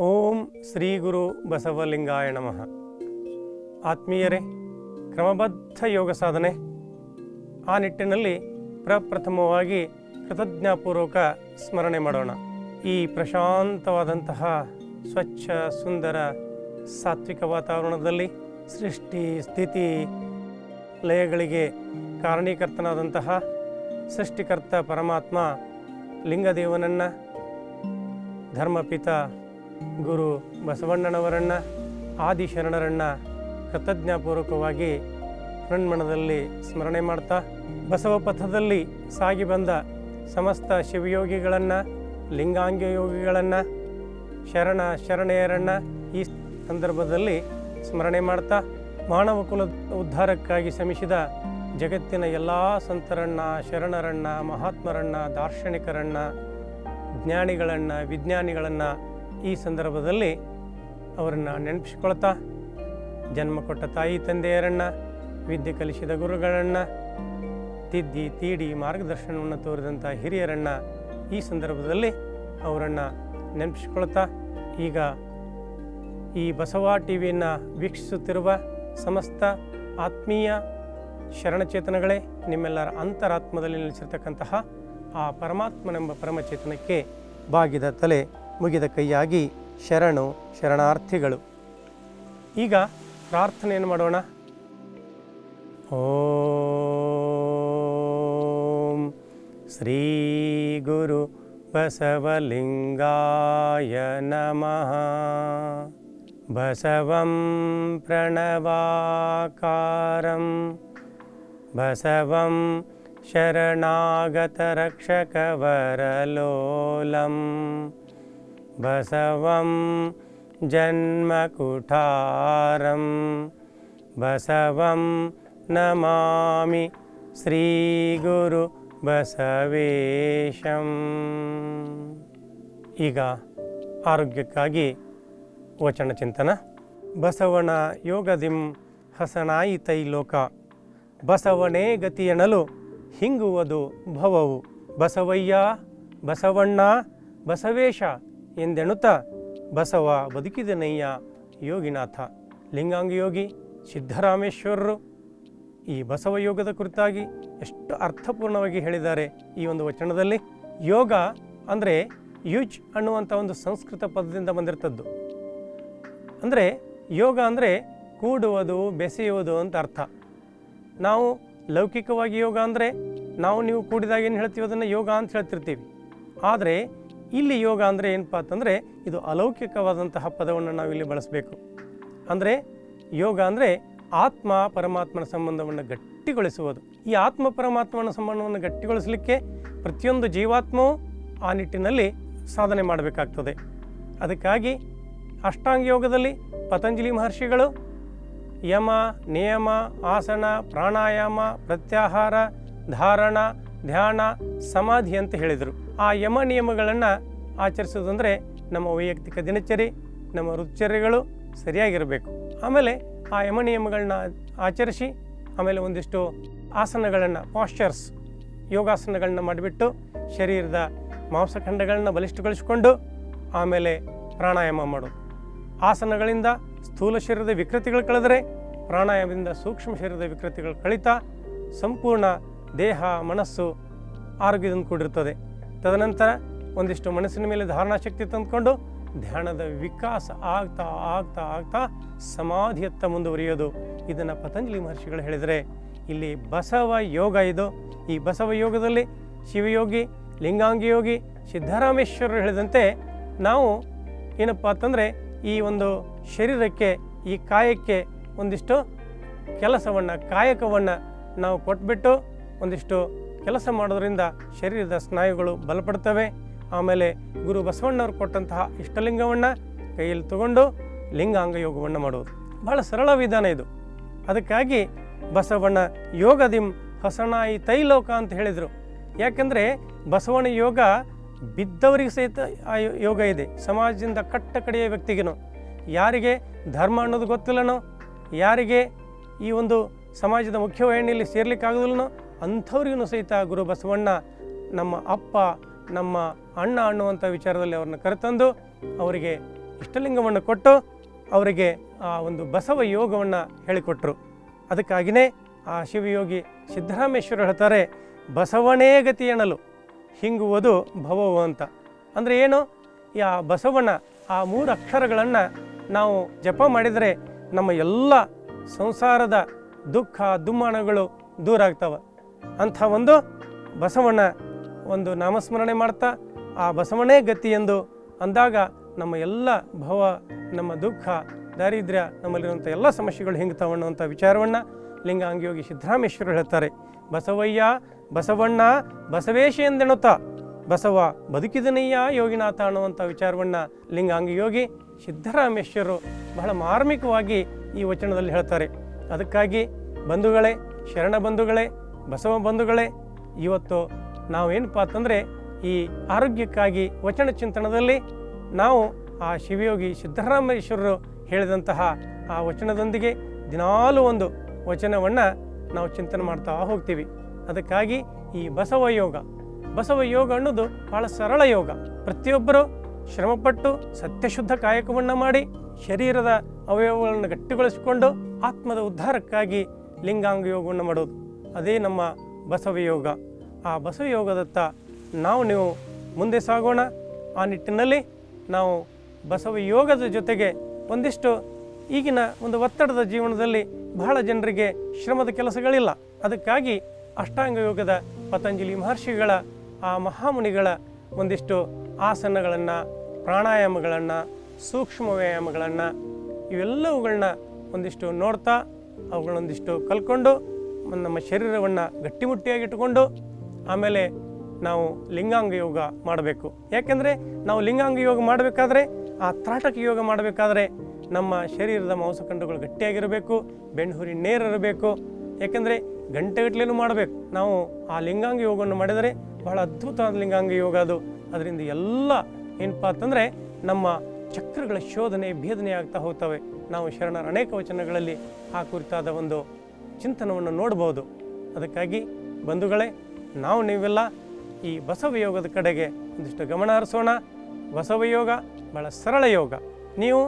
ಓಂ ಶ್ರೀ ಗುರು ಬಸವಲಿಂಗಾಯ ನಮಃ. ಆತ್ಮೀಯರೇ, ಕ್ರಮಬದ್ಧ ಯೋಗ ಸಾಧನೆ. ಆ ನಿಟ್ಟಿನಲ್ಲಿ ಪ್ರಪ್ರಥಮವಾಗಿ ಕೃತಜ್ಞಾಪೂರ್ವಕ ಸ್ಮರಣೆ ಮಾಡೋಣ. ಈ ಪ್ರಶಾಂತವಾದಂತಹ ಸ್ವಚ್ಛ, ಸುಂದರ, ಸಾತ್ವಿಕ ವಾತಾವರಣದಲ್ಲಿ ಸೃಷ್ಟಿ, ಸ್ಥಿತಿ, ಲಯಗಳಿಗೆ ಕಾರಣೀಕರ್ತನಾದಂತಹ ಸೃಷ್ಟಿಕರ್ತ ಪರಮಾತ್ಮ, ಲಿಂಗದೇವನನ್ನು ಧರ್ಮಪಿತ ಗುರು ಬಸವಣ್ಣನವರನ್ನ, ಆದಿಶರಣರನ್ನ ಕೃತಜ್ಞಾಪೂರ್ವಕವಾಗಿ ಹೃನ್ಮಣದಲ್ಲಿ ಸ್ಮರಣೆ ಮಾಡ್ತಾ, ಬಸವ ಪಥದಲ್ಲಿ ಸಾಗಿ ಬಂದ ಸಮಸ್ತ ಶಿವಯೋಗಿಗಳನ್ನು ಲಿಂಗಾಂಗ ಯೋಗಿಗಳನ್ನು, ಶರಣ ಶರಣೆಯರನ್ನು ಈ ಸಂದರ್ಭದಲ್ಲಿ ಸ್ಮರಣೆ ಮಾಡ್ತಾ, ಮಾನವ ಕುಲದ ಉದ್ಧಾರಕ್ಕಾಗಿ ಶ್ರಮಿಸಿದ ಜಗತ್ತಿನ ಎಲ್ಲ ಸಂತರನ್ನ, ಶರಣರನ್ನ, ಮಹಾತ್ಮರನ್ನ, ದಾರ್ಶನಿಕರನ್ನ, ಜ್ಞಾನಿಗಳನ್ನು, ವಿಜ್ಞಾನಿಗಳನ್ನು ಈ ಸಂದರ್ಭದಲ್ಲಿ ಅವರನ್ನು ನೆನಪಿಸ್ಕೊಳ್ತಾ, ಜನ್ಮ ಕೊಟ್ಟ ತಾಯಿ ತಂದೆಯರನ್ನು, ವಿದ್ಯೆ ಕಲಿಸಿದ ಗುರುಗಳನ್ನು, ತಿದ್ದಿ, ತೀಡಿ, ಮಾರ್ಗದರ್ಶನವನ್ನು ತೋರಿದಂಥ ಹಿರಿಯರನ್ನು ಈ ಸಂದರ್ಭದಲ್ಲಿ ಅವರನ್ನು ನೆನಪಿಸ್ಕೊಳ್ತಾ, ಈಗ ಈ ಬಸವ ಟಿ ವಿಯನ್ನು ವೀಕ್ಷಿಸುತ್ತಿರುವ ಸಮಸ್ತ ಆತ್ಮೀಯ ಶರಣಚೇತನಗಳೇ, ನಿಮ್ಮೆಲ್ಲರ ಅಂತರಾತ್ಮದಲ್ಲಿ ನೆಲೆಸಿರ್ತಕ್ಕಂತಹ ಆ ಪರಮಾತ್ಮನೆಂಬ ಪರಮಚೇತನಕ್ಕೆ ಬಾಗಿದ ತಲೆ ಮುಗಿದ ಕೈಯಾಗಿ ಶರಣು ಶರಣಾರ್ಥಿಗಳು ಈಗ ಪ್ರಾರ್ಥನೆಯನ್ನು ಮಾಡೋಣ ಓಂ ಶ್ರೀ ಗುರು ಬಸವಲಿಂಗಾಯ ನಮಃ ಬಸವಂ ಪ್ರಣವಾಕಾರಂ ಬಸವಂ शरणागतरक्षकवरलोलं बसवं जन्मकुठारं बसवं नमामि श्रीगुरु ಬಸವೇಶಂ ಈಗ ಆರೋಗ್ಯಕ್ಕಾಗಿ ವಚನ ಚಿಂತನ ಬಸವನ ಯೋಗದಿಂ ಹಸನಾಯಿ ತೈಲೋಕ ಬಸವನೇ ಗತಿಯೆನಲು ಹಿಂಗುವುದು ಭವವು ಬಸವಯ್ಯ ಬಸವಣ್ಣ ಬಸವೇಶ ಎಂದೆಣುತ್ತ ಬಸವ ಬದುಕಿದನಯ್ಯ ಯೋಗಿನಾಥ. ಲಿಂಗಾಂಗಯೋಗಿ ಸಿದ್ಧರಾಮೇಶ್ವರರು ಈ ಬಸವ ಯೋಗದ ಕುರಿತಾಗಿ ಎಷ್ಟು ಅರ್ಥಪೂರ್ಣವಾಗಿ ಹೇಳಿದ್ದಾರೆ ಈ ಒಂದು ವಚನದಲ್ಲಿ. ಯೋಗ ಅಂದರೆ ಯುಜ್ ಅನ್ನುವಂಥ ಒಂದು ಸಂಸ್ಕೃತ ಪದದಿಂದ ಬಂದಿರ್ತದ್ದು. ಅಂದರೆ ಯೋಗ ಅಂದರೆ ಕೂಡುವುದು, ಬೆಸೆಯುವುದು ಅಂತ ಅರ್ಥ. ನಾವು ಲೌಕಿಕವಾಗಿ ಯೋಗ ಅಂದರೆ ನಾವು ನೀವು ಕೂಡಿದಾಗ ಏನು ಹೇಳ್ತೀವಿ ಅದನ್ನು ಯೋಗ ಅಂತ ಹೇಳ್ತಿರ್ತೀವಿ. ಆದರೆ ಇಲ್ಲಿ ಯೋಗ ಅಂದರೆ ಏನಪ್ಪ ಅಂತಂದರೆ ಇದು ಅಲೌಕಿಕವಾದಂತಹ ಪದವನ್ನು ನಾವು ಇಲ್ಲಿ ಬಳಸಬೇಕು. ಅಂದರೆ ಯೋಗ ಅಂದರೆ ಆತ್ಮ ಪರಮಾತ್ಮನ ಸಂಬಂಧವನ್ನು ಗಟ್ಟಿಗೊಳಿಸುವುದು. ಈ ಆತ್ಮ ಪರಮಾತ್ಮನ ಸಂಬಂಧವನ್ನು ಗಟ್ಟಿಗೊಳಿಸಲಿಕ್ಕೆ ಪ್ರತಿಯೊಂದು ಜೀವಾತ್ಮವು ಆ ನಿಟ್ಟಿನಲ್ಲಿ ಸಾಧನೆ ಮಾಡಬೇಕಾಗ್ತದೆ. ಅದಕ್ಕಾಗಿ ಅಷ್ಟಾಂಗ ಯೋಗದಲ್ಲಿ ಪತಂಜಲಿ ಮಹರ್ಷಿಗಳು ಯಮ, ನಿಯಮ, ಆಸನ, ಪ್ರಾಣಾಯಾಮ, ಪ್ರತ್ಯಾಹಾರ, ಧಾರಣ ಧ್ಯಾನ, ಸಮಾಧಿ ಅಂತ ಹೇಳಿದರು. ಆ ಯಮ ನಿಯಮಗಳನ್ನು ಆಚರಿಸೋದಂದರೆ ನಮ್ಮ ವೈಯಕ್ತಿಕ ದಿನಚರಿ, ನಮ್ಮ ರುಚರ್ಯಗಳು ಸರಿಯಾಗಿರಬೇಕು. ಆಮೇಲೆ ಆ ಯಮ ನಿಯಮಗಳನ್ನ ಆಚರಿಸಿ, ಆಮೇಲೆ ಒಂದಿಷ್ಟು ಆಸನಗಳನ್ನು ಪಾಶ್ಚರ್ಸ್ ಯೋಗಾಸನಗಳನ್ನ ಮಾಡಿಬಿಟ್ಟು ಶರೀರದ ಮಾಂಸಖಂಡಗಳನ್ನ ಬಲಿಷ್ಠಗೊಳಿಸಿಕೊಂಡು ಆಮೇಲೆ ಪ್ರಾಣಾಯಾಮ ಮಾಡೋದು ಆಸನಗಳಿಂದ ಸ್ಥೂಲ ಶರೀರದ ವಿಕೃತಿಗಳು ಕಳೆದರೆ ಪ್ರಾಣಾಯಾಮದಿಂದ ಸೂಕ್ಷ್ಮ ಶರೀರದ ವಿಕೃತಿಗಳು ಕಳಿತಾ ಸಂಪೂರ್ಣ ದೇಹ, ಮನಸ್ಸು ಆರೋಗ್ಯದಿಂದ ಕೂಡಿರ್ತದೆ. ತದನಂತರ ಒಂದಿಷ್ಟು ಮನಸ್ಸಿನ ಮೇಲೆ ಧಾರಣಾ ಶಕ್ತಿ ತಂದುಕೊಂಡು ಧ್ಯಾನದ ವಿಕಾಸ ಆಗ್ತಾ ಆಗ್ತಾ ಆಗ್ತಾ ಸಮಾಧಿಯತ್ತ ಮುಂದುವರಿಯೋದು. ಇದನ್ನು ಪತಂಜಲಿ ಮಹರ್ಷಿಗಳು ಹೇಳಿದರೆ, ಇಲ್ಲಿ ಬಸವ ಯೋಗ ಇದು. ಈ ಬಸವ ಯೋಗದಲ್ಲಿ ಶಿವಯೋಗಿ ಲಿಂಗಾಂಗಿಯೋಗಿ ಸಿದ್ದರಾಮೇಶ್ವರರು ಹೇಳಿದಂತೆ ನಾವು ಏನಪ್ಪ ಅಂತಂದರೆ ಈ ಒಂದು ಶರೀರಕ್ಕೆ, ಈ ಕಾಯಕ್ಕೆ ಒಂದಿಷ್ಟು ಕೆಲಸವನ್ನು, ಕಾಯಕವನ್ನು ನಾವು ಕೊಟ್ಬಿಟ್ಟು ಒಂದಿಷ್ಟು ಕೆಲಸ ಮಾಡೋದ್ರಿಂದ ಶರೀರದ ಸ್ನಾಯುಗಳು ಬಲಪಡ್ತವೆ. ಆಮೇಲೆ ಗುರು ಬಸವಣ್ಣವ್ರು ಕೊಟ್ಟಂತಹ ಇಷ್ಟಲಿಂಗವನ್ನು ಕೈಯಲ್ಲಿ ತಗೊಂಡು ಲಿಂಗಾಂಗ ಯೋಗವನ್ನು ಮಾಡುವುದು. ಬಹಳ ಸರಳ ವಿಧಾನ ಇದು. ಅದಕ್ಕಾಗಿ ಬಸವಣ್ಣ ಯೋಗದಿಂ ಹಸನಾಯಿ ತೈಲೋಕ ಅಂತ ಹೇಳಿದರು. ಯಾಕೆಂದರೆ ಬಸವಣ್ಣ ಯೋಗ ಬಿದ್ದವರಿಗೆ ಸಹಿತ ಆ ಯೋಗ ಇದೆ. ಸಮಾಜದಿಂದ ಕಟ್ಟ ಕಡೆಯ ವ್ಯಕ್ತಿಗೇನೋ. ಯಾರಿಗೆ ಧರ್ಮ ಅನ್ನೋದು ಗೊತ್ತಿಲ್ಲನೋ, ಯಾರಿಗೆ ಈ ಒಂದು ಸಮಾಜದ ಮುಖ್ಯವಾಹಿನಿಯಲ್ಲಿ ಸೇರ್ಲಿಕ್ಕಾಗೋದಿಲ್ಲನೋ ಅಂಥವ್ರಿಗೂ ಸಹಿತ ಗುರು ಬಸವಣ್ಣ ನಮ್ಮ ಅಪ್ಪ, ನಮ್ಮ ಅಣ್ಣ ಅನ್ನುವಂಥ ವಿಚಾರದಲ್ಲಿ ಅವ್ರನ್ನ ಕರೆತಂದು ಅವರಿಗೆ ಇಷ್ಟಲಿಂಗವನ್ನು ಕೊಟ್ಟು ಅವರಿಗೆ ಆ ಒಂದು ಬಸವ ಯೋಗವನ್ನು ಹೇಳಿಕೊಟ್ರು. ಅದಕ್ಕಾಗಿಯೇ ಆ ಶಿವಯೋಗಿ ಸಿದ್ದರಾಮೇಶ್ವರ ಹೇಳ್ತಾರೆ, ಬಸವನೇ ಗತಿ ಎಣಲು ಹಿಂಗುವುದು ಭವವು ಅಂತ. ಅಂದರೆ ಏನು? ಈ ಆ ಬಸವಣ್ಣ ಆ ಮೂರು ಅಕ್ಷರಗಳನ್ನು ನಾವು ಜಪ ಮಾಡಿದರೆ ನಮ್ಮ ಎಲ್ಲ ಸಂಸಾರದ ದುಃಖ, ದುಮ್ಮಾನಗಳು ದೂರ ಆಗ್ತವೆ. ಅಂಥ ಒಂದು ಬಸವಣ್ಣ ಒಂದು ನಾಮಸ್ಮರಣೆ ಮಾಡ್ತಾ, ಆ ಬಸವಣ್ಣೇ ಗತಿ ಎಂದು ಅಂದಾಗ ನಮ್ಮ ಎಲ್ಲ ಭವ, ನಮ್ಮ ದುಃಖ, ದಾರಿದ್ರ್ಯ, ನಮ್ಮಲ್ಲಿರುವಂಥ ಎಲ್ಲ ಸಮಸ್ಯೆಗಳು ಹಿಂಗ್ತಾವ ಅನ್ನುವಂಥ ವಿಚಾರವನ್ನು ಲಿಂಗಾಂಗಿಯೋಗಿ ಸಿದ್ದರಾಮೇಶ್ವರ ಹೇಳ್ತಾರೆ. ಬಸವಯ್ಯ, ಬಸವಣ್ಣ, ಬಸವೇಶ ಎಂದೆಣುತ್ತ, ಬಸವ ಬದುಕಿದನಯ್ಯ ಯೋಗಿನಾಥ ಅನ್ನುವಂಥ ವಿಚಾರವನ್ನು ಲಿಂಗಾಂಗಿಯೋಗಿ ಸಿದ್ದರಾಮೇಶ್ವರರು ಬಹಳ ಮಾರ್ಮಿಕವಾಗಿ ಈ ವಚನದಲ್ಲಿ ಹೇಳ್ತಾರೆ. ಅದಕ್ಕಾಗಿ ಬಂಧುಗಳೇ, ಶರಣ ಬಂಧುಗಳೇ, ಬಸವ ಬಂಧುಗಳೇ, ಇವತ್ತು ನಾವೇನಪ್ಪ ಅಂತಂದರೆ ಈ ಆರೋಗ್ಯಕ್ಕಾಗಿ ವಚನ ಚಿಂತನದಲ್ಲಿ ನಾವು ಆ ಶಿವಯೋಗಿ ಸಿದ್ದರಾಮೇಶ್ವರರು ಹೇಳಿದಂತಹ ಆ ವಚನದೊಂದಿಗೆ ದಿನಾಲೂ ಒಂದು ವಚನವನ್ನು ನಾವು ಚಿಂತನೆ ಮಾಡ್ತಾ ಹೋಗ್ತೀವಿ. ಅದಕ್ಕಾಗಿ ಈ ಬಸವ ಯೋಗ ಬಸವ ಯೋಗ ಅನ್ನೋದು ಭಾಳ ಸರಳ ಯೋಗ. ಪ್ರತಿಯೊಬ್ಬರು ಶ್ರಮಪಟ್ಟು ಸತ್ಯಶುದ್ಧ ಕಾಯಕವನ್ನು ಮಾಡಿ ಶರೀರದ ಅವಯವಗಳನ್ನು ಗಟ್ಟಿಗೊಳಿಸಿಕೊಂಡು ಆತ್ಮದ ಉದ್ಧಾರಕ್ಕಾಗಿ ಲಿಂಗಾಂಗ ಯೋಗವನ್ನು ಮಾಡೋದು. ಅದೇ ನಮ್ಮ ಬಸವ ಯೋಗ ಆ ಬಸವ ಯೋಗದತ್ತ ನಾವು ನೀವು ಮುಂದೆ ಸಾಗೋಣ. ಆ ನಿಟ್ಟಿನಲ್ಲಿ ನಾವು ಬಸವ ಯೋಗದ ಜೊತೆಗೆ ಒಂದಿಷ್ಟು ಈಗಿನ ಒಂದು ಒತ್ತಡದ ಜೀವನದಲ್ಲಿ ಬಹಳ ಜನರಿಗೆ ಶ್ರಮದ ಕೆಲಸಗಳಿಲ್ಲ. ಅದಕ್ಕಾಗಿ ಅಷ್ಟಾಂಗ ಯೋಗದ ಪತಂಜಲಿ ಮಹರ್ಷಿಗಳ, ಆ ಮಹಾಮುನಿಗಳ ಒಂದಿಷ್ಟು ಆಸನಗಳನ್ನು, ಪ್ರಾಣಾಯಾಮಗಳನ್ನು, ಸೂಕ್ಷ್ಮ ವ್ಯಾಯಾಮಗಳನ್ನು ಇವೆಲ್ಲವುಗಳನ್ನ ಒಂದಿಷ್ಟು ನೋಡ್ತಾ ಅವುಗಳನ್ನೊಂದಿಷ್ಟು ಕಲ್ಕೊಂಡು ನಮ್ಮ ಶರೀರವನ್ನು ಗಟ್ಟಿಮುಟ್ಟಿಯಾಗಿಟ್ಟುಕೊಂಡು ಆಮೇಲೆ ನಾವು ಲಿಂಗಾಂಗ ಯೋಗ ಮಾಡಬೇಕು. ಯಾಕೆಂದರೆ ನಾವು ಲಿಂಗಾಂಗ ಯೋಗ ಮಾಡಬೇಕಾದ್ರೆ ಆ ತ್ರಾಟಕ ಯೋಗ ಮಾಡಬೇಕಾದ್ರೆ ನಮ್ಮ ಶರೀರದ ಮಾಂಸಖಂಡಗಳು ಗಟ್ಟಿಯಾಗಿರಬೇಕು, ಬೆನ್ನುಹುರಿ ನೇರಿರಬೇಕು ಯಾಕೆಂದರೆ ಗಂಟೆಗಟ್ಟಲೇನು ಮಾಡಬೇಕು. ನಾವು ಆ ಲಿಂಗಾಂಗ ಯೋಗವನ್ನು ಮಾಡಿದರೆ ಬಹಳ ಅದ್ಭುತವಾದ ಲಿಂಗಾಂಗ ಯೋಗ ಅದು. ಅದರಿಂದ ಎಲ್ಲ ಏನಪ್ಪ ಅಂತಂದರೆ ನಮ್ಮ ಚಕ್ರಗಳ ಶೋಧನೆ, ಭೇದನೆ ಆಗ್ತಾ ಹೋಗ್ತವೆ. ನಾವು ಶರಣರ ಅನೇಕ ವಚನಗಳಲ್ಲಿ ಆ ಕುರಿತಾದ ಒಂದು ಚಿಂತನವನ್ನು ನೋಡ್ಬೋದು ಅದಕ್ಕಾಗಿ ಬಂಧುಗಳೇ, ನಾವು ನೀವೆಲ್ಲ ಈ ಬಸವ ಯೋಗದ ಕಡೆಗೆ ಒಂದಿಷ್ಟು ಗಮನ ಹರಿಸೋಣ. ಬಸವ ಯೋಗ ಬಹಳ ಸರಳ ಯೋಗ. ನೀವು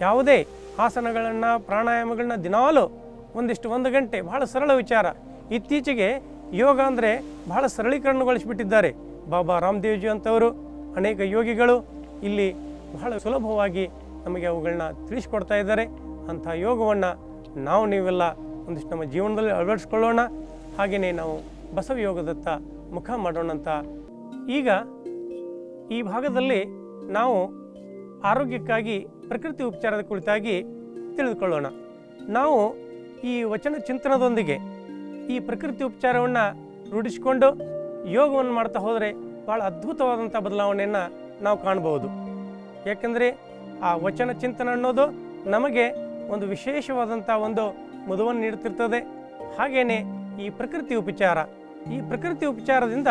ಯಾವುದೇ ಆಸನಗಳನ್ನು, ಪ್ರಾಣಾಯಾಮಗಳನ್ನ ದಿನಾಲು ಒಂದಿಷ್ಟು ಒಂದು ಗಂಟೆ ಬಹಳ ಸರಳ ವಿಚಾರ. ಇತ್ತೀಚೆಗೆ ಯೋಗ ಅಂದರೆ ಬಹಳ ಸರಳೀಕರಣಗೊಳಿಸಿಬಿಟ್ಟಿದ್ದಾರೆ. ಬಾಬಾ ರಾಮದೇವ್ಜಿ ಅಂತವರು ಅನೇಕ ಯೋಗಿಗಳು ಇಲ್ಲಿ ಬಹಳ ಸುಲಭವಾಗಿ ನಮಗೆ ಅವುಗಳನ್ನ ತಿಳಿಸ್ಕೊಡ್ತಾ ಇದ್ದಾರೆ. ಅಂಥ ಯೋಗವನ್ನು ನಾವು ನೀವೆಲ್ಲ ಒಂದಿಷ್ಟು ನಮ್ಮ ಜೀವನದಲ್ಲಿ ಅಳವಡಿಸ್ಕೊಳ್ಳೋಣ. ಹಾಗೆಯೇ ನಾವು ಬಸವ ಯೋಗದತ್ತ ಮುಖ ಮಾಡೋಣ ಅಂತ. ಈಗ ಈ ಭಾಗದಲ್ಲಿ ನಾವು ಆರೋಗ್ಯಕ್ಕಾಗಿ, ಪ್ರಕೃತಿ ಉಪಚಾರದ ಕುರಿತಾಗಿ ತಿಳಿದುಕೊಳ್ಳೋಣ. ನಾವು ಈ ವಚನ ಚಿಂತನದೊಂದಿಗೆ ಈ ಪ್ರಕೃತಿ ಉಪಚಾರವನ್ನು ರೂಢಿಸಿಕೊಂಡು ಯೋಗವನ್ನು ಮಾಡ್ತಾ ಹೋದರೆ ಭಾಳ ಅದ್ಭುತವಾದಂಥ ಬದಲಾವಣೆಯನ್ನು ನಾವು ಕಾಣಬಹುದು ಯಾಕೆಂದರೆ ಆ ವಚನ ಚಿಂತನೆ ಅನ್ನೋದು ನಮಗೆ ಒಂದು ವಿಶೇಷವಾದಂಥ ಒಂದು ಮುದುವನ್ನು ನೀಡುತ್ತಿರ್ತದೆ. ಹಾಗೆಯೇ ಈ ಪ್ರಕೃತಿ ಉಪಚಾರ, ಈ ಪ್ರಕೃತಿ ಉಪಚಾರದಿಂದ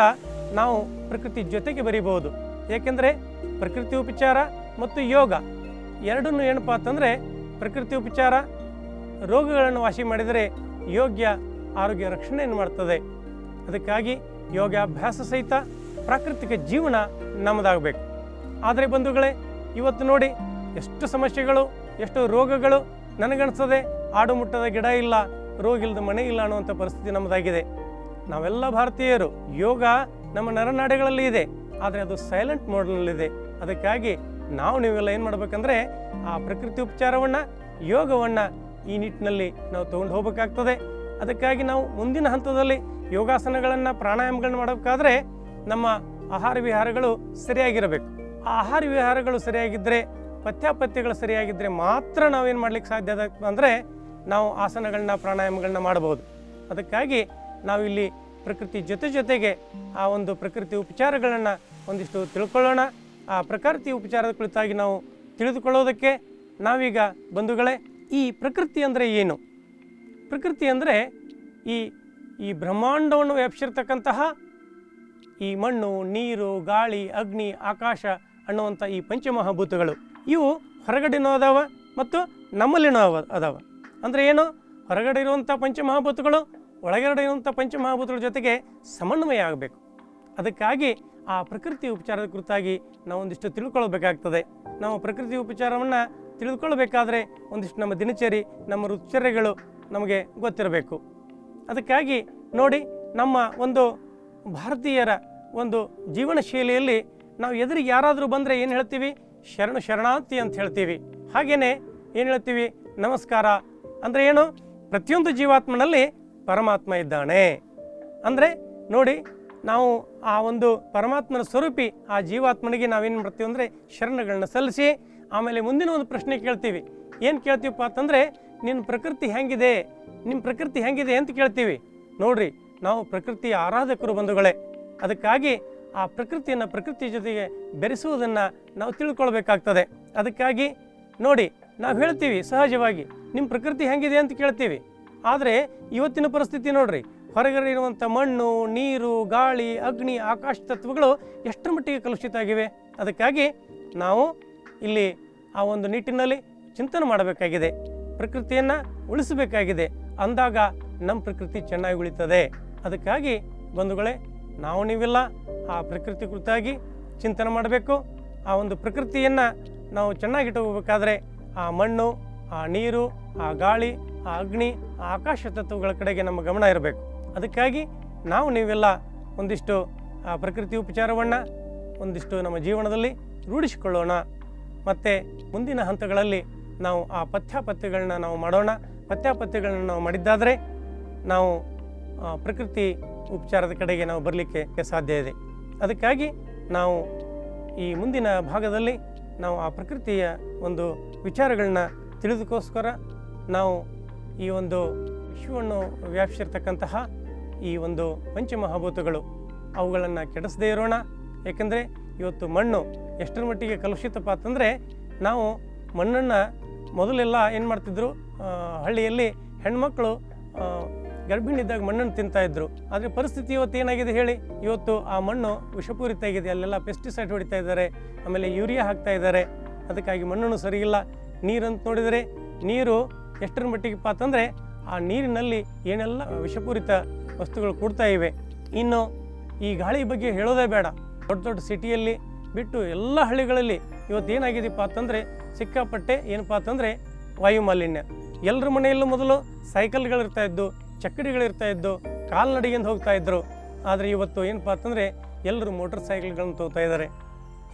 ನಾವು ಪ್ರಕೃತಿ ಜೊತೆಗೆ ಬರೀಬಹುದು. ಏಕೆಂದರೆ ಪ್ರಕೃತಿ ಉಪಚಾರ ಮತ್ತು ಯೋಗ ಎರಡನ್ನು ಏನಪ್ಪ ಅಂತಂದರೆ ಪ್ರಕೃತಿ ಉಪಚಾರ ರೋಗಗಳನ್ನು ವಾಸಿ ಮಾಡಿದರೆ ಯೋಗ್ಯ ಆರೋಗ್ಯ ರಕ್ಷಣೆಯನ್ನು ಮಾಡ್ತದೆ. ಅದಕ್ಕಾಗಿ ಯೋಗಾಭ್ಯಾಸ ಸಹಿತ ಪ್ರಾಕೃತಿಕ ಜೀವನ ನಮ್ಮದಾಗಬೇಕು. ಆದರೆ ಬಂಧುಗಳೇ, ಇವತ್ತು ನೋಡಿ ಎಷ್ಟು ಸಮಸ್ಯೆಗಳು, ಎಷ್ಟು ರೋಗಗಳು ನನಗನ್ಸದೆ ಆಡು ಮುಟ್ಟದ ಗಿಡ ಇಲ್ಲ, ರೋಗ ಇಲ್ಲದ ಮನೆ ಇಲ್ಲ ಅನ್ನುವಂಥ ಪರಿಸ್ಥಿತಿ ನಮ್ಮದಾಗಿದೆ ನಾವೆಲ್ಲ ಭಾರತೀಯರು, ಯೋಗ ನಮ್ಮ ನರನಾಡಿಗಳಲ್ಲಿ ಇದೆ, ಆದರೆ ಅದು ಸೈಲೆಂಟ್ ಮೋಡ್ನಲ್ಲಿದೆ ಅದಕ್ಕಾಗಿ ನಾವು ನೀವೆಲ್ಲ ಏನು ಮಾಡಬೇಕಂದ್ರೆ, ಆ ಪ್ರಕೃತಿ ಉಪಚಾರವನ್ನು, ಯೋಗವನ್ನು ಈ ನಿಟ್ಟಿನಲ್ಲಿ ನಾವು ತೊಗೊಂಡು ಹೋಗಬೇಕಾಗ್ತದೆ. ಅದಕ್ಕಾಗಿ ನಾವು ಮುಂದಿನ ಹಂತದಲ್ಲಿ ಯೋಗಾಸನಗಳನ್ನು, ಪ್ರಾಣಾಯಾಮಗಳನ್ನ ಮಾಡಬೇಕಾದ್ರೆ ನಮ್ಮ ಆಹಾರ ವಿಹಾರಗಳು ಸರಿಯಾಗಿರಬೇಕು. ಆ ಆಹಾರ ವಿಹಾರಗಳು ಸರಿಯಾಗಿದ್ದರೆ ಪಥ್ಯಾಪಥ್ಯಗಳು ಸರಿಯಾಗಿದ್ದರೆ ಮಾತ್ರ ನಾವೇನು ಮಾಡ್ಲಿಕ್ಕೆ ಸಾಧ್ಯ ಅಂದರೆ ನಾವು ಆಸನಗಳನ್ನ, ಪ್ರಾಣಾಯಾಮಗಳನ್ನ ಮಾಡಬಹುದು. ಅದಕ್ಕಾಗಿ ನಾವಿಲ್ಲಿ ಪ್ರಕೃತಿ ಜೊತೆ ಜೊತೆಗೆ ಆ ಒಂದು ಪ್ರಕೃತಿ ಉಪಚಾರಗಳನ್ನು ಒಂದಿಷ್ಟು ತಿಳ್ಕೊಳ್ಳೋಣ. ಆ ಪ್ರಕೃತಿ ಉಪಚಾರದ ಕುರಿತಾಗಿ ನಾವು ತಿಳಿದುಕೊಳ್ಳೋದಕ್ಕೆ ನಾವೀಗ ಬಂಧುಗಳೇ, ಈ ಪ್ರಕೃತಿ ಅಂದರೆ ಏನು? ಪ್ರಕೃತಿ ಅಂದರೆ ಈ ಈ ಬ್ರಹ್ಮಾಂಡವನ್ನು ವ್ಯಾಪಿಸಿರ್ತಕ್ಕಂತಹ ಈ ಮಣ್ಣು, ನೀರು, ಗಾಳಿ, ಅಗ್ನಿ, ಆಕಾಶ ಅನ್ನುವಂಥ ಈ ಪಂಚಮಹಾಭೂತಗಳು. ಇವು ಹೊರಗಡೆನೂ ಅದಾವ ಮತ್ತು ನಮ್ಮಲ್ಲಿನೂ ಅವ ಅದಾವ. ಅಂದರೆ ಏನು? ಹೊರಗಡೆ ಇರುವಂಥ ಪಂಚಮಹಾಭೂತಗಳು, ಒಳಗಡೆ ಇರುವಂಥ ಪಂಚಮಹಾಭೂತಗಳ ಜೊತೆಗೆ ಸಮನ್ವಯ ಆಗಬೇಕು. ಅದಕ್ಕಾಗಿ ಆ ಪ್ರಕೃತಿ ಉಪಚಾರದ ಕುರಿತಾಗಿ ನಾವು ಒಂದಿಷ್ಟು ತಿಳ್ಕೊಳ್ಬೇಕಾಗ್ತದೆ. ನಾವು ಪ್ರಕೃತಿ ಉಪಚಾರವನ್ನು ತಿಳಿದುಕೊಳ್ಬೇಕಾದ್ರೆ ಒಂದಿಷ್ಟು ನಮ್ಮ ದಿನಚರಿ, ನಮ್ಮ ರುಚರ್ಯಗಳು ನಮಗೆ ಗೊತ್ತಿರಬೇಕು. ಅದಕ್ಕಾಗಿ ನೋಡಿ, ನಮ್ಮ ಒಂದು ಭಾರತೀಯರ ಒಂದು ಜೀವನ ಶೈಲಿಯಲ್ಲಿ ನಾವು ಎದುರಿಗೆ ಯಾರಾದರೂ ಬಂದರೆ ಏನು ಹೇಳ್ತೀವಿ? ಶರಣು ಶರಣಾಂತಿ ಅಂತ ಹೇಳ್ತೀವಿ. ಹಾಗೆಯೇ ಏನು ಹೇಳ್ತೀವಿ? ನಮಸ್ಕಾರ. ಅಂದರೆ ಏನು? ಪ್ರತಿಯೊಂದು ಜೀವಾತ್ಮನಲ್ಲಿ ಪರಮಾತ್ಮ ಇದ್ದಾನೆ. ಅಂದರೆ ನೋಡಿ, ನಾವು ಆ ಒಂದು ಪರಮಾತ್ಮನ ಸ್ವರೂಪಿ, ಆ ಜೀವಾತ್ಮನಿಗೆ ನಾವೇನು ಮಾಡ್ತೀವಿ ಅಂದರೆ ಶರಣಗಳನ್ನ ಸಲ್ಲಿಸಿ, ಆಮೇಲೆ ಮುಂದಿನ ಒಂದು ಪ್ರಶ್ನೆ ಕೇಳ್ತೀವಿ. ಏನು ಕೇಳ್ತೀವಪ್ಪ ಅಂತಂದರೆ ನಿನ್ನ ಪ್ರಕೃತಿ ಹೆಂಗಿದೆ ನಿಮ್ಮ ಪ್ರಕೃತಿ ಹೆಂಗಿದೆ ಅಂತ ಕೇಳ್ತೀವಿ. ನೋಡ್ರಿ, ನಾವು ಪ್ರಕೃತಿಯ ಆರಾಧಕರು ಬಂಧುಗಳೇ. ಅದಕ್ಕಾಗಿ ಆ ಪ್ರಕೃತಿಯನ್ನು ಪ್ರಕೃತಿ ಜೊತೆಗೆ ಬೆರೆಸುವುದನ್ನು ನಾವು ತಿಳ್ಕೊಳ್ಬೇಕಾಗ್ತದೆ. ಅದಕ್ಕಾಗಿ ನೋಡಿ, ನಾವು ಹೇಳ್ತೀವಿ ಸಹಜವಾಗಿ ನಿಮ್ಮ ಪ್ರಕೃತಿ ಹೆಂಗಿದೆ ಅಂತ ಕೇಳ್ತೀವಿ. ಆದರೆ ಇವತ್ತಿನ ಪರಿಸ್ಥಿತಿ ನೋಡ್ರಿ ಹೊರಗಡೆ ಇರುವಂಥ ಮಣ್ಣು, ನೀರು, ಗಾಳಿ, ಅಗ್ನಿ, ಆಕಾಶ ತತ್ವಗಳು ಎಷ್ಟರ ಮಟ್ಟಿಗೆ ಕಲುಷಿತ ಆಗಿವೆ? ಅದಕ್ಕಾಗಿ ನಾವು ಇಲ್ಲಿ ಆ ಒಂದು ನಿಟ್ಟಿನಲ್ಲಿ ಚಿಂತನೆ ಮಾಡಬೇಕಾಗಿದೆ. ಪ್ರಕೃತಿಯನ್ನು ಉಳಿಸಬೇಕಾಗಿದೆ. ಅಂದಾಗ ನಮ್ಮ ಪ್ರಕೃತಿ ಚೆನ್ನಾಗಿ ಉಳಿತದೆ. ಅದಕ್ಕಾಗಿ ಬಂಧುಗಳೇ ನಾವು ನೀವಿಲ್ಲ, ಆ ಪ್ರಕೃತಿ ಕುರಿತಾಗಿ ಚಿಂತನೆ ಮಾಡಬೇಕು. ಆ ಒಂದು ಪ್ರಕೃತಿಯನ್ನು ನಾವು ಚೆನ್ನಾಗಿಟ್ಟುಕೋಬೇಕಾದ್ರೆ ಆ ಮಣ್ಣು, ಆ ನೀರು, ಆ ಗಾಳಿ, ಆ ಅಗ್ನಿ, ಆ ಆಕಾಶ ತತ್ವಗಳ ಕಡೆಗೆ ನಮ್ಮ ಗಮನ ಇರಬೇಕು. ಅದಕ್ಕಾಗಿ ನಾವು ನೀವೆಲ್ಲ, ಒಂದಿಷ್ಟು, ಆ ಪ್ರಕೃತಿ ಉಪಚಾರವನ್ನು, ಒಂದಿಷ್ಟು ನಮ್ಮ ಜೀವನದಲ್ಲಿ ರೂಢಿಸಿಕೊಳ್ಳೋಣ. ಮತ್ತು ಮುಂದಿನ ಹಂತಗಳಲ್ಲಿ ನಾವು ಆ ಪಥ್ಯಾಪಥ್ಯಗಳನ್ನ ನಾವು ಮಾಡೋಣ. ಪಥ್ಯಾಪಥ್ಯಗಳನ್ನ ನಾವು ಮಾಡಿದ್ದಾದರೆ ನಾವು ಪ್ರಕೃತಿ ಉಪಚಾರದ ಕಡೆಗೆ ನಾವು ಬರಲಿಕ್ಕೆ ಸಾಧ್ಯ ಇದೆ. ಅದಕ್ಕಾಗಿ ನಾವು ಈ ಮುಂದಿನ ಭಾಗದಲ್ಲಿ ನಾವು ಆ ಪ್ರಕೃತಿಯ ಒಂದು ವಿಚಾರಗಳನ್ನ ತಿಳಿದಕ್ಕೋಸ್ಕರ ನಾವು ಈ ಒಂದು ವಿಶ್ವವನ್ನು ವ್ಯಾಪಿಸಿರ್ತಕ್ಕಂತಹ ಈ ಒಂದು ಪಂಚಮಹಾಭೂತಗಳು ಅವುಗಳನ್ನು ಕೆಡಿಸದೇ ಇರೋಣ. ಏಕೆಂದರೆ ಇವತ್ತು ಮಣ್ಣು ಎಷ್ಟರ ಮಟ್ಟಿಗೆ ಕಲುಷಿತಪ್ಪ ಅಂತಂದರೆ ನಾವು ಮಣ್ಣನ್ನು ಮೊದಲೆಲ್ಲ ಏನು ಮಾಡ್ತಿದ್ರು ಹಳ್ಳಿಯಲ್ಲಿ ಹೆಣ್ಮಕ್ಳು ಗರ್ಭಿಣಿ ಇದ್ದಾಗ ಮಣ್ಣನ್ನು ತಿಂತಾ ಇದ್ರು. ಆದರೆ ಪರಿಸ್ಥಿತಿ ಇವತ್ತು ಏನಾಗಿದೆ ಹೇಳಿ? ಇವತ್ತು ಆ ಮಣ್ಣು ವಿಷಪೂರಿತ ಆಗಿದೆ ಅಲ್ಲೆಲ್ಲ ಪೆಸ್ಟಿಸೈಡ್ ಹೊಡಿತಾ ಇದ್ದಾರೆ. ಆಮೇಲೆ ಯೂರಿಯಾ ಹಾಕ್ತಾ ಇದ್ದಾರೆ. ಅದಕ್ಕಾಗಿ ಮಣ್ಣನ್ನು ಸರಿಯಿಲ್ಲ. ನೀರಂತ ನೋಡಿದರೆ ನೀರು ಎಷ್ಟರ ಮಟ್ಟಿಗೆಪ್ಪ ಅಂತಂದರೆ ಆ ನೀರಿನಲ್ಲಿ ಏನೆಲ್ಲ ವಿಷಪೂರಿತ ವಸ್ತುಗಳು ಕೂಡ್ತಾ ಇವೆ. ಇನ್ನು ಈ ಗಾಳಿ ಬಗ್ಗೆ ಹೇಳೋದೇ ಬೇಡ. ದೊಡ್ಡ ದೊಡ್ಡ ಸಿಟಿಯಲ್ಲಿ ಬಿಟ್ಟು ಎಲ್ಲ ಹಳ್ಳಿಗಳಲ್ಲಿ ಇವತ್ತು ಏನಾಗಿದೆಯಪ್ಪ ಅಂತಂದರೆ ಸಿಕ್ಕಾಪಟ್ಟೆ ಏನಪ್ಪ ಅಂತಂದರೆ ವಾಯು ಮಾಲಿನ್ಯ ಎಲ್ಲರ ಮನೆಯಲ್ಲೂ ಮೊದಲು ಸೈಕಲ್ಗಳಿರ್ತಾ ಇದ್ದು ಚಕ್ಕಡಿಗಳಿರ್ತಾ ಇದ್ದು ಕಾಲ್ನಡಿಗೆಯಿಂದ ಹೋಗ್ತಾ ಇದ್ದರು ಆದರೆ ಇವತ್ತು ಏನಪ್ಪ ಅಂತಂದರೆ ಎಲ್ಲರೂ ಮೋಟರ್ ಸೈಕಲ್ಗಳನ್ನು ತಗೋತಾ ಇದ್ದಾರೆ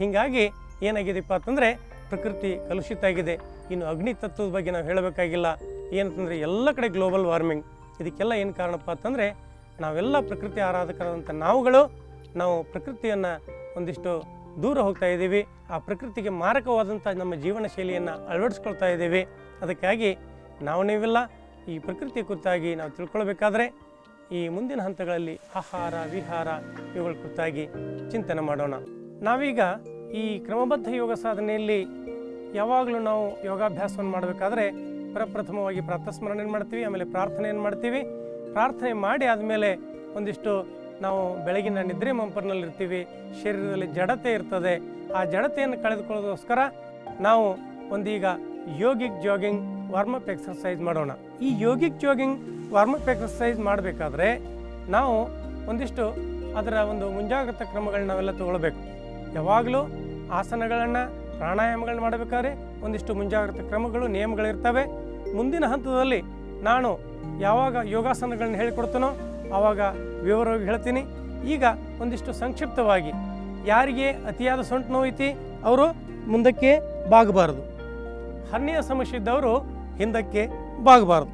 ಹೀಗಾಗಿ ಏನಾಗಿದೆಪ್ಪ ಅಂತಂದರೆ ಪ್ರಕೃತಿ ಕಲುಷಿತ ಆಗಿದೆ. ಇನ್ನು ಅಗ್ನಿ ತತ್ವದ ಬಗ್ಗೆ ನಾವು ಹೇಳಬೇಕಾಗಿಲ್ಲ. ಏನಂತಂದರೆ ಎಲ್ಲ ಕಡೆ ಗ್ಲೋಬಲ್ ವಾರ್ಮಿಂಗ್. ಇದಕ್ಕೆಲ್ಲ ಏನು ಕಾರಣಪ್ಪ ಅಂತಂದರೆ ನಾವೆಲ್ಲ ಪ್ರಕೃತಿ ಆರಾಧಕರಾದಂಥ ನಾವುಗಳು ನಾವು ಪ್ರಕೃತಿಯನ್ನು ಒಂದಿಷ್ಟು ದೂರ ಹೋಗ್ತಾ ಇದ್ದೀವಿ. ಆ ಪ್ರಕೃತಿಗೆ ಮಾರಕವಾದಂಥ ನಮ್ಮ ಜೀವನ ಶೈಲಿಯನ್ನು ಅಳವಡಿಸ್ಕೊಳ್ತಾ ಇದ್ದೀವಿ. ಅದಕ್ಕಾಗಿ ನಾವು ನೀವೆಲ್ಲ ಈ ಪ್ರಕೃತಿ ಕುರಿತಾಗಿ ನಾವು ತಿಳ್ಕೊಳ್ಬೇಕಾದ್ರೆ ಈ ಮುಂದಿನ ಹಂತಗಳಲ್ಲಿ ಆಹಾರ, ವಿಹಾರ ಇವುಗಳ ಕುರಿತಾಗಿ ಚಿಂತನೆ ಮಾಡೋಣ. ನಾವೀಗ ಈ ಕ್ರಮಬದ್ಧ ಯೋಗ ಸಾಧನೆಯಲ್ಲಿ ಯಾವಾಗಲೂ ನಾವು ಯೋಗಾಭ್ಯಾಸವನ್ನು ಮಾಡಬೇಕಾದ್ರೆ ಪ್ರಪ್ರಥಮವಾಗಿ ಪ್ರಾತಸ್ಮರಣೆ ಮಾಡ್ತೀವಿ, ಆಮೇಲೆ ಪ್ರಾರ್ಥನೆಯನ್ನು ಮಾಡ್ತೀವಿ. ಪ್ರಾರ್ಥನೆ ಮಾಡಿ ಆದಮೇಲೆ ಒಂದಿಷ್ಟು ನಾವು ಬೆಳಗಿನ ನಿದ್ರೆ ಮಂಪರ್ನಲ್ಲಿರ್ತೀವಿ, ಶರೀರದಲ್ಲಿ ಜಡತೆ ಇರ್ತದೆ. ಆ ಜಡತೆಯನ್ನು ಕಳೆದುಕೊಳ್ಳೋದಕ್ಕೋಸ್ಕರ ನಾವು ಒಂದೀಗ yogic jogging warm up exercise ಮಾಡೋಣ. ಈ ಯೋಗಿಕ್ ಜಾಗಿಂಗ್ ವಾರ್ಮಪ್ ಎಕ್ಸರ್ಸೈಸ್ ಮಾಡಬೇಕಾದ್ರೆ ನಾವು ಒಂದಿಷ್ಟು ಅದರ ಒಂದು ಮುಂಜಾಗ್ರತಾ ಕ್ರಮಗಳನ್ನ ನಾವೆಲ್ಲ ತಗೊಳ್ಬೇಕು. ಯಾವಾಗಲೂ ಆಸನಗಳನ್ನು ಪ್ರಾಣಾಯಾಮಗಳನ್ನ ಮಾಡಬೇಕಾದ್ರೆ ಒಂದಿಷ್ಟು ಮುಂಜಾಗ್ರತಾ ಕ್ರಮಗಳು ನಿಯಮಗಳಿರ್ತವೆ ಮುಂದಿನ ಹಂತದಲ್ಲಿ ನಾನು ಯಾವಾಗ ಯೋಗಾಸನಗಳನ್ನ ಹೇಳಿಕೊಡ್ತೀನೋ ಆವಾಗ ವಿವರವಾಗಿ ಹೇಳ್ತೀನಿ. ಈಗ ಒಂದಿಷ್ಟು ಸಂಕ್ಷಿಪ್ತವಾಗಿ ಯಾರಿಗೆ ಅತಿಯಾದ ಸೊಂಟು ಐತಿ ಅವರು ಮುಂದಕ್ಕೆ ಬಾಗಬಾರದು. ಹರ್ನಿಯ ಸಮಸ್ಯೆ ಇದ್ದವರು ಹಿಂದಕ್ಕೆ ಬಾಗಬಾರದು.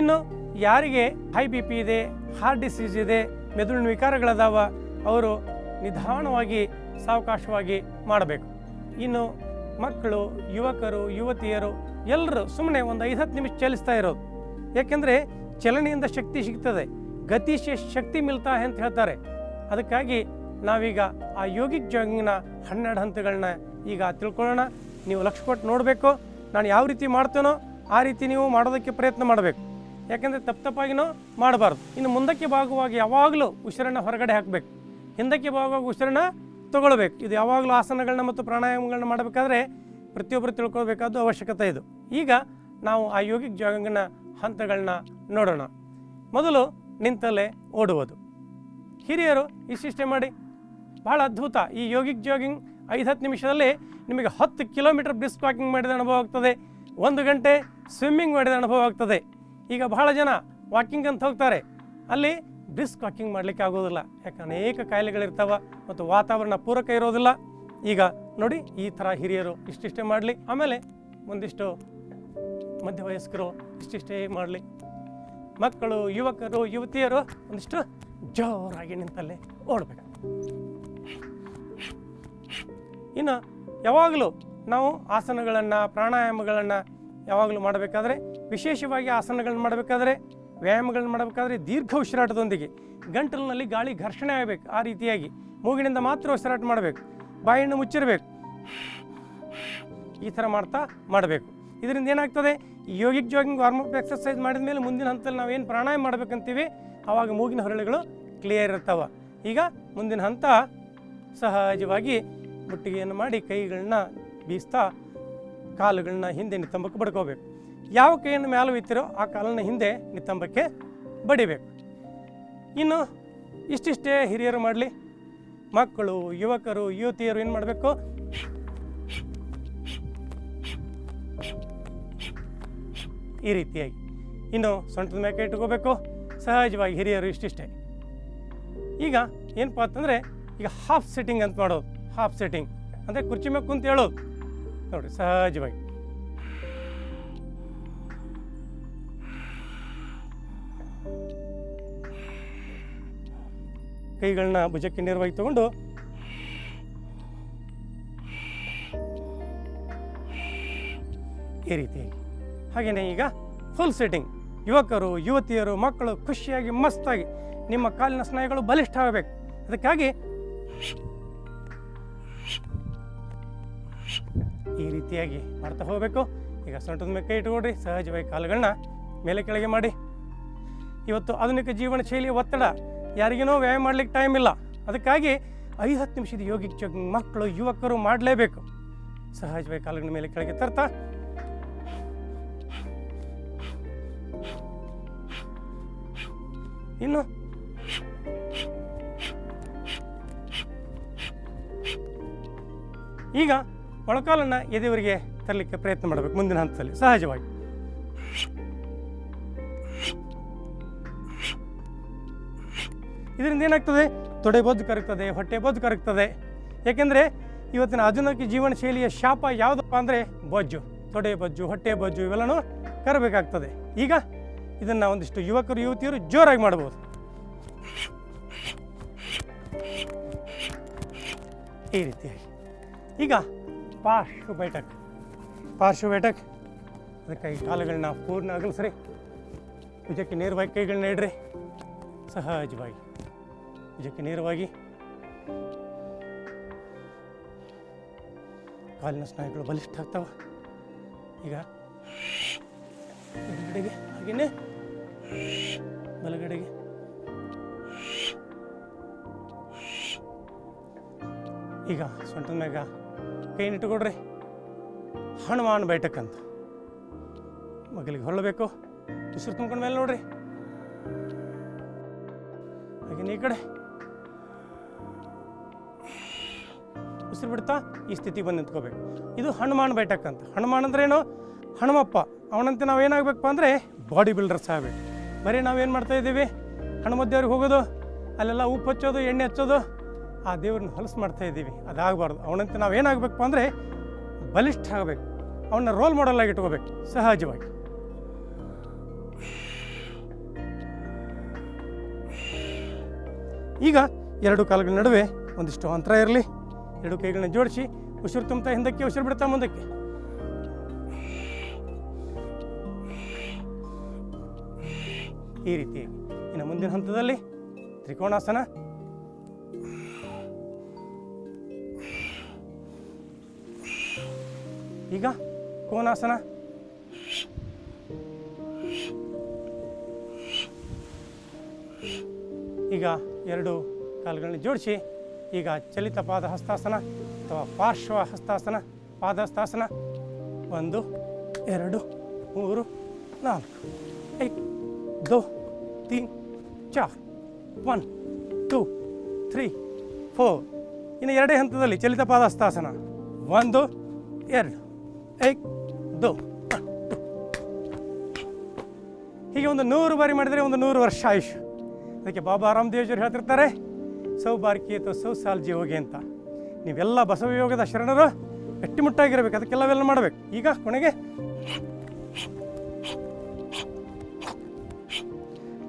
ಇನ್ನು ಯಾರಿಗೆ ಹೈ ಬಿ ಪಿ ಇದೆ ಹಾರ್ಟ್ ಡಿಸೀಸ್ ಇದೆ, ಮೆದುಳಿನ ವಿಕಾರಗಳದಾವ, ಅವರು ನಿಧಾನವಾಗಿ ಸಾವಕಾಶವಾಗಿ ಮಾಡಬೇಕು. ಇನ್ನು ಮಕ್ಕಳು, ಯುವಕರು, ಯುವತಿಯರು ಎಲ್ಲರೂ ಸುಮ್ಮನೆ ಒಂದು ಐದು ಹತ್ತು ನಿಮಿಷ ಚಲಿಸ್ತಾ ಇರೋದು. ಯಾಕೆಂದರೆ ಚಲನೆಯಿಂದ ಶಕ್ತಿ ಸಿಗ್ತದೆ, ಗತಿಶ ಶಕ್ತಿ ಮಿಲ್ತಾ ಅಂತ ಹೇಳ್ತಾರೆ. ಅದಕ್ಕಾಗಿ ನಾವೀಗ ಆ ಯೋಗಿಕ್ ಜಾಗಿಂಗ್ನ ಹನ್ನೆರಡು ಹಂತಗಳನ್ನ ಈಗ ತಿಳ್ಕೊಳ್ಳೋಣ. ನೀವು ಲಕ್ಷ್ಯ ಕೊಟ್ಟು ನೋಡಬೇಕು. ನಾನು ಯಾವ ರೀತಿ ಮಾಡ್ತೇನೋ ಆ ರೀತಿ ನೀವು ಮಾಡೋದಕ್ಕೆ ಪ್ರಯತ್ನ ಮಾಡಬೇಕು. ಯಾಕೆಂದರೆ ತಪ್ಪು ತಪ್ಪಾಗಿನೋ ಮಾಡಬಾರ್ದು. ಇನ್ನು ಮುಂದಕ್ಕೆ ಭಾಗವಾಗಿ ಯಾವಾಗಲೂ ಉಸಿರನ್ನು ಹೊರಗಡೆ ಹಾಕಬೇಕು. ಹಿಂದಕ್ಕೆ ಭಾಗವಾಗಿ ಉಸಿರನ್ನ ತಗೊಳ್ಬೇಕು. ಇದು ಯಾವಾಗಲೂ ಆಸನಗಳನ್ನ ಮತ್ತು ಪ್ರಾಣಾಯಾಮಗಳನ್ನ ಮಾಡಬೇಕಾದ್ರೆ ಪ್ರತಿಯೊಬ್ಬರು ತಿಳ್ಕೊಳ್ಬೇಕಾದ್ದು ಅವಶ್ಯಕತೆ ಇದು. ಈಗ ನಾವು ಆ ಯೋಗಿಕ್ ಜಾಗಿಂಗ್ನ ಹಂತಗಳನ್ನ ನೋಡೋಣ. ಮೊದಲು ನಿಂತಲ್ಲೇ ಓಡುವುದು. ಹಿರಿಯರು ಇಷ್ಟಿಷ್ಟೇ ಮಾಡಿ. ಬಹಳ ಅದ್ಭುತ ಈ ಯೋಗಿಕ್ ಜಾಗಿಂಗ್ ಐದು ಹತ್ತು ನಿಮಿಷದಲ್ಲಿ ನಿಮಗೆ ಹತ್ತು ಕಿಲೋಮೀಟರ್ ಬ್ರಿಸ್ಕ್ ವಾಕಿಂಗ್ ಮಾಡಿದ ಅನುಭವ ಆಗ್ತದೆ. ಒಂದು ಗಂಟೆ ಸ್ವಿಮ್ಮಿಂಗ್ ಮಾಡಿದ ಅನುಭವ ಆಗ್ತದೆ. ಈಗ ಬಹಳ ಜನ ವಾಕಿಂಗ್ ಅಂತ ಹೋಗ್ತಾರೆ. ಅಲ್ಲಿ ಬ್ರಿಸ್ಕ್ ವಾಕಿಂಗ್ ಮಾಡಲಿಕ್ಕೆ ಆಗೋದಿಲ್ಲ. ಯಾಕೆ ಅನೇಕ ಕಾಯಿಲೆಗಳಿರ್ತಾವೆ ಮತ್ತು ವಾತಾವರಣ ಪೂರಕ ಇರೋದಿಲ್ಲ. ಈಗ ನೋಡಿ ಈ ಥರ ಹಿರಿಯರು ಇಷ್ಟಿಷ್ಟೇ ಮಾಡಲಿ. ಆಮೇಲೆ ಒಂದಿಷ್ಟು ಮಧ್ಯವಯಸ್ಕರು ಇಷ್ಟಿಷ್ಟೇ ಮಾಡಲಿ. ಮಕ್ಕಳು, ಯುವಕರು, ಯುವತಿಯರು ಒಂದಿಷ್ಟು ಜೋರಾಗಿ ನಿಂತಲ್ಲೇ ಓಡಬೇಕು. ಇನ್ನು ಯಾವಾಗಲೂ ನಾವು ಆಸನಗಳನ್ನು, ಪ್ರಾಣಾಯಾಮಗಳನ್ನು ಯಾವಾಗಲೂ ಮಾಡಬೇಕಾದ್ರೆ, ವಿಶೇಷವಾಗಿ ಆಸನಗಳನ್ನ ಮಾಡಬೇಕಾದ್ರೆ, ವ್ಯಾಯಾಮಗಳನ್ನ ಮಾಡಬೇಕಾದ್ರೆ ದೀರ್ಘ ಉಸಿರಾಟದೊಂದಿಗೆ. ಗಂಟಲಿನಲ್ಲಿ ಗಾಳಿ ಘರ್ಷಣೆ ಆಗಬೇಕು, ಆ ರೀತಿಯಾಗಿ. ಮೂಗಿನಿಂದ ಮಾತ್ರ ಉಸಿರಾಟ ಮಾಡಬೇಕು. ಬಾಯನ್ನು ಮುಚ್ಚಿರಬೇಕು. ಈ ಥರ ಮಾಡ್ತಾ ಮಾಡಬೇಕು. ಇದರಿಂದ ಏನಾಗ್ತದೆ? ಯೋಗಿಕ್ ಜಾಗಿಂಗ್ ವಾರ್ಮಪ್ ಎಕ್ಸರ್ಸೈಸ್ ಮಾಡಿದ ಮೇಲೆ ಮುಂದಿನ ಹಂತದಲ್ಲಿ ನಾವು ಏನು ಪ್ರಾಣಾಯಾಮ ಮಾಡಬೇಕಂತೀವಿ? ಆವಾಗ ಮೂಗಿನ ಹೊರಳುಗಳು ಕ್ಲಿಯರ್ ಇರ್ತಾವೆ. ಈಗ ಮುಂದಿನ ಹಂತ ಸಹಜವಾಗಿ ಮುಟ್ಟಿಗೆಯನ್ನು ಮಾಡಿ ಕೈಗಳನ್ನ ಬೀಸ್ತಾ ಕಾಲುಗಳನ್ನ ಹಿಂದೆ ನಿತಂಬಕ್ಕೆ ಬಡ್ಕೋಬೇಕು. ಯಾವ ಕೈಯನ್ನು ಮೇಲೆ ಒಯ್ತಿರೋ ಆ ಕಾಲನ್ನ ಹಿಂದೆ ನಿತಂಬಕ್ಕೆ ಬಡಿಬೇಕು. ಇನ್ನು ಇಷ್ಟಿಷ್ಟೇ ಹಿರಿಯರು ಮಾಡಲಿ. ಮಕ್ಕಳು, ಯುವಕರು, ಯುವತಿಯರು ಏನು ಮಾಡಬೇಕು? ಈ ರೀತಿಯಾಗಿ. ಇನ್ನು ಸೊಂಟದ ಮೇಲೆ ಇಟ್ಕೋಬೇಕು. ಸಹಜವಾಗಿ ಹಿರಿಯರು ಇಷ್ಟಿಷ್ಟೇ. ಈಗ ಏನಪ್ಪ ಅಂತಂದರೆ, ಈಗ ಹಾಫ್ ಸೆಟ್ಟಿಂಗ್ ಅಂತ ಮಾಡೋದು. ಹಾಫ್ ಸೆಟ್ಟಿಂಗ್ ಅಂದರೆ ಕುರ್ಚಿ ಮೇಲೆ ಕುಂತ ಹೇಳು. ನೋಡಿ, ಸಹಜವಾಗಿ. ಕೈಗಳನ್ನ ಭುಜಕ್ಕೆ ನೇರವಾಗಿ ತಗೊಂಡು. ಈ ರೀತಿ ಹಾಗೆಯೇ ಈಗ ಫುಲ್ ಸೆಟ್ಟಿಂಗ್ ಯುವಕರು, ಯುವತಿಯರು, ಮಕ್ಕಳು ಖುಷಿಯಾಗಿ, ಮಸ್ತಾಗಿ ನಿಮ್ಮ ಕಾಲಿನ ಸ್ನಾಯುಗಳು ಬಲಿಷ್ಠ ಆಗಬೇಕು. ಅದಕ್ಕಾಗಿ ಈ ರೀತಿಯಾಗಿ ಮಾಡ್ತಾ ಹೋಗಬೇಕು. ಈಗ ಸೊಂಟದ ಮೇಲೆ ಕೈ ಇಟ್ಕೊಡ್ರಿ ಸಹಜವಾಗಿ ಕಾಲುಗಳನ್ನ ಮೇಲೆ ಕೆಳಗೆ ಮಾಡಿ. ಇವತ್ತು ಆಧುನಿಕ ಜೀವನ ಶೈಲಿಯ ಒತ್ತಡ ಯಾರಿಗೇನೋ ವ್ಯಾಯಾಮ ಮಾಡ್ಲಿಕ್ಕೆ ಟೈಮ್ ಇಲ್ಲ. ಅದಕ್ಕಾಗಿ ಐದು ಹತ್ತು ನಿಮಿಷದ ಯೋಗಿಕ್ ಜಾಗಿಂಗ್ ಮಕ್ಕಳು, ಯುವಕರು ಮಾಡಲೇಬೇಕು. ಸಹಜವಾಗಿ ಕಾಲುಗಳ ಮೇಲೆ ಕೆಳಗೆ ತರ್ತಾ. ಇನ್ನು ಈಗ ಮೊಳಕಾಲನ್ನು ಎದೆಯವರಿಗೆ ತರಲಿಕ್ಕೆ ಪ್ರಯತ್ನ ಮಾಡಬೇಕು ಮುಂದಿನ ಹಂತದಲ್ಲಿ, ಸಹಜವಾಗಿ. ಇದರಿಂದ ಏನಾಗ್ತದೆ? ತೊಡೆ ಬೊದ್ದು ಕರಗ್ತದೆ ಹೊಟ್ಟೆ ಬೊದ್ದು ಕರಗ್ತದೆ ಏಕೆಂದರೆ ಇವತ್ತಿನ ಆಧುನಿಕ ಜೀವನ ಶೈಲಿಯ ಶಾಪ ಯಾವುದಪ್ಪ ಅಂದರೆ ಬೊಜ್ಜು. ತೊಡೆ ಬೊಜ್ಜು, ಹೊಟ್ಟೆ ಬೊಜ್ಜು ಇವೆಲ್ಲನೂ ಕರಬೇಕಾಗ್ತದೆ. ಈಗ ಇದನ್ನು ಒಂದಿಷ್ಟು ಯುವಕರು, ಯುವತಿಯರು ಜೋರಾಗಿ ಮಾಡ್ಬೋದು ಈ ರೀತಿಯಾಗಿ. ಈಗ ಪಾರ್ಶ್ವ ಬೈಠಕ್ ಪಾರ್ಶ್ವ ಬೈಠಕ್ ಈ ಕಾಲುಗಳನ್ನ ಪೂರ್ಣ ಅಗಲಿಸ್ರಿ ಭುಜಕ್ಕೆ ನೇರವಾಗಿ ಕೈಗಳನ್ನ ಇಡ್ರಿ. ಸಹಜವಾಗಿ. ಭುಜಕ್ಕೆ ನೇರವಾಗಿ. ಕಾಲಿನ ಸ್ನಾಯುಗಳು ಬಲಿಷ್ಠ ಆಗ್ತಾವ. ಈಗ ಎಡಗಡೆಗೆ ಹಾಗೆಯೇ ಬಲಗಡೆಗೆ. ಈಗ ಸೊಂಟದ ಮ್ಯಾಗ ಕೈನ ಇಟ್ಕೊಡ್ರಿ ಹನುಮಾನ್ ಬೈಟಕ್ಕಂತ ಮಗಲಿಗೆ ಹೊರಳಬೇಕು ಉಸಿರು ತುಂಬ್ಕೊಂಡ ಮೇಲೆ ನೋಡ್ರಿ. ಈ ಕಡೆ. ಉಸಿರು ಬಿಡ್ತಾ ಈ ಸ್ಥಿತಿ ಬಂದು ನಿಂತ್ಕೋಬೇಕು. ಇದು ಹನುಮಾನ್ ಬೈಟಕ್ಕಂತ ಅಂತ ಹನುಮಾನ್ ಅಂದ್ರೇನು ಹನುಮಪ್ಪ. ಅವನಂತೆ ನಾವು ಏನಾಗಬೇಕಪ್ಪ ಅಂದರೆ ಬಾಡಿ ಬಿಲ್ಡರ್ಸ್ ಆಗಬೇಕು. ಬರೀ ನಾವೇನು ಮಾಡ್ತಾ ಇದ್ದೀವಿ? ಹನುಮದ್ದೇವ್ರಿಗೆ ಹೋಗೋದು, ಅಲ್ಲೆಲ್ಲ ಉಪ್ಪು ಹಚ್ಚೋದು, ಎಣ್ಣೆ ಹಚ್ಚೋದು ಆ ದೇವ್ರನ್ನ ಹೊಲಸು ಮಾಡ್ತಾ ಇದ್ದೀವಿ. ಅದಾಗಬಾರ್ದು. ಅವನಂತೆ ನಾವು ಏನಾಗಬೇಕು ಅಂದರೆ ಬಲಿಷ್ಠ ಆಗಬೇಕು. ಅವನ್ನ ರೋಲ್ ಮಾಡಲ್ ಇಟ್ಕೋಬೇಕು. ಸಹಜವಾಗಿ. ಈಗ ಎರಡು ಕಾಲುಗಳ ನಡುವೆ ಒಂದಿಷ್ಟು ಅಂತರ ಇರಲಿ. ಎರಡು ಕೈಗಳನ್ನ ಜೋಡಿಸಿ ಉಸಿರು ತುಂಬ್ತಾ ಹಿಂದಕ್ಕೆ, ಉಸಿರು ಬಿಡ್ತಾ ಮುಂದಕ್ಕೆ. ಈ ರೀತಿ. ಇನ್ನು ಮುಂದಿನ ಹಂತದಲ್ಲಿ ತ್ರಿಕೋಣಾಸನ. ಈಗ ಕೋನಾಸನ. ಈಗ ಎರಡು ಕಾಲುಗಳನ್ನ ಜೋಡಿಸಿ, ಈಗ ಚಲಿತ ಪಾದ ಹಸ್ತಾಸನ ಅಥವಾ ಪಾರ್ಶ್ವ ಹಸ್ತಾಸನ ಪಾದ ಹಸ್ತಾಸನ ಒಂದು, ಎರಡು, ಮೂರು, ನಾಲ್ಕು, ಐದು, ದೋ, ತೀನ್, ಚಾರ್, ಒನ್, ಟೂ, ತ್ರೀ, ಫೋರ್. ಇನ್ನು ಎರಡೇ ಹಂತದಲ್ಲಿ ಚಲಿತ ಪಾದಹಸ್ತಾಸನ. ಒಂದು, ಎರಡು. ಏಕ್ ದೋ. ಹೀಗೆ ಒಂದು ನೂರು ಬಾರಿ ಮಾಡಿದರೆ ಒಂದು ನೂರು ವರ್ಷ ಆಯುಷ್ ಅದಕ್ಕೆ ಬಾಬಾ ರಾಮದೇವ್ಜರು ಹೇಳ್ತಿರ್ತಾರೆ ಸೌ ಅಥವಾ ಸೌ ಜೀವೋಗಿ ಅಂತ. ನೀವೆಲ್ಲ ಬಸವಯೋಗದ ಶರಣರು, ಗಟ್ಟಿಮುಟ್ಟಾಗಿರ್ಬೇಕು ಅದಕ್ಕೆಲ್ಲವೆಲ್ಲ ಮಾಡಬೇಕು. ಈಗ ಕೊನೆಗೆ.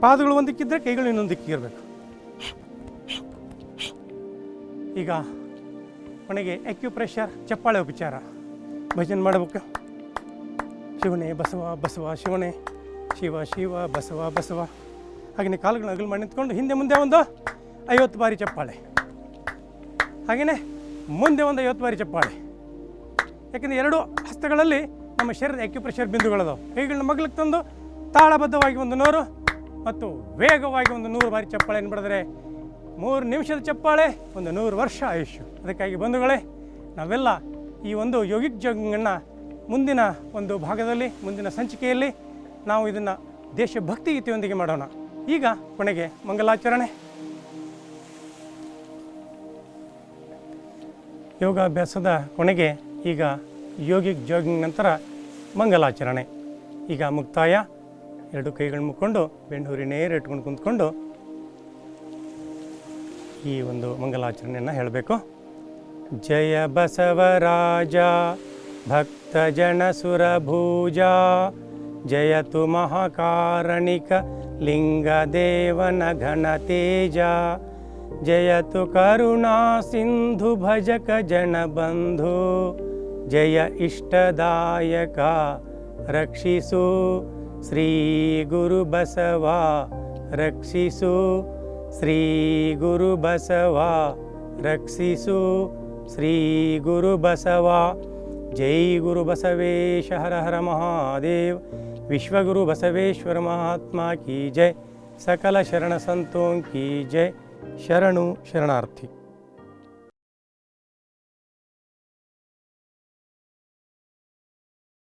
ಪಾದಗಳು ಒಂದಿಕ್ಕಿದ್ದರೆ ಕೈಗಳು ಇನ್ನೊಂದು ದಿಕ್ಕಿರಬೇಕು ಈಗ ಕೊನೆಗೆ ಅಕ್ಯುಪ್ರೆಷರ್ ಚಪ್ಪಾಳೆ ಉಪಚಾರ. ಭಜನೆ ಮಾಡಬೇಕು. ಶಿವನೇ ಬಸವ ಬಸವ ಶಿವನೇ, ಶಿವ ಶಿವ, ಬಸವ ಬಸವ. ಹಾಗೆಯೇ ಕಾಲುಗಳನ್ನ ಅಗಲು ಮಾಡಿ ನಿಂತ್ಕೊಂಡು ಹಿಂದೆ ಮುಂದೆ ಒಂದು ಐವತ್ತು ಬಾರಿ ಚಪ್ಪಾಳೆ. ಹಾಗೆಯೇ ಮುಂದೆ ಒಂದು ಐವತ್ತು ಬಾರಿ ಚಪ್ಪಾಳೆ. ಯಾಕೆಂದರೆ ಎರಡು ಹಸ್ತಗಳಲ್ಲಿ ನಮ್ಮ ಶರೀರದ ಅಕ್ಯುಪ್ರೆಷರ್ ಬಿಂದುಗಳದಾವೆ. ಕೈಗಳನ್ನ ಮಗ್ಲಿಗೆ ತಂದು ತಾಳಬದ್ಧವಾಗಿ ಒಂದು ನೂರು ಮತ್ತು ವೇಗವಾಗಿ ಒಂದು ನೂರು ಬಾರಿ ಚಪ್ಪಾಳೆ ಏನು ಬಡಿದ್ರೆ ಮೂರು ನಿಮಿಷದ ಚಪ್ಪಾಳೆ, ಒಂದು ನೂರು ವರ್ಷ ಆಯುಷ್ಯ. ಅದಕ್ಕಾಗಿ ಬಂಧುಗಳೇ, ನಾವೆಲ್ಲ ಈ ಒಂದು ಯೋಗಿಕ್ ಜಗನ್ನು ಮುಂದಿನ ಒಂದು ಭಾಗದಲ್ಲಿ, ಮುಂದಿನ ಸಂಚಿಕೆಯಲ್ಲಿ ನಾವು ಇದನ್ನು ದೇಶಭಕ್ತಿ ಗೀತೆಯೊಂದಿಗೆ ಮಾಡೋಣ. ಈಗ ಕೊನೆಗೆ ಮಂಗಲಾಚರಣೆ. ಯೋಗಾಭ್ಯಾಸದ ಕೊನೆಗೆ ಈಗ ಯೋಗಿಕ್ ಜಾಗಿಂಗ್ ನಂತರ ಮಂಗಲಾಚರಣೆ. ಈಗ ಮುಕ್ತಾಯ. ಎರಡು ಕೈಗಳು ಮುಕ್ಕೊಂಡು ಬೆಂಡೂರಿ ನೇರ ಇಟ್ಕೊಂಡು ಕುಂತ್ಕೊಂಡು ಈ ಒಂದು ಮಂಗಲಾಚರಣೆಯನ್ನು ಹೇಳಬೇಕು. जय बसवराजा भक्तजनसुरभुजा जयतु महाकारणिकलिङ्गदेवनघनतेजा जयतु करुणासिन्धुभजकजन बन्धु जय इष्टदायका रक्षिषु श्रीगुरुबसवा रक्षिषु श्रीगुरुबसवा रक्षिषु ಶ್ರೀ ಗುರು ಬಸವ, ಜೈ ಗುರು ಬಸವೇಶ, ಹರ ಹರ ಮಹಾದೇವ್, ವಿಶ್ವಗುರು ಬಸವೇಶ್ವರ ಮಹಾತ್ಮ ಕಿ ಜೈ, ಸಕಲ ಶರಣ ಸಂತೋಂ ಕಿ ಜೈ, ಶರಣು ಶರಣಾರ್ಥಿ.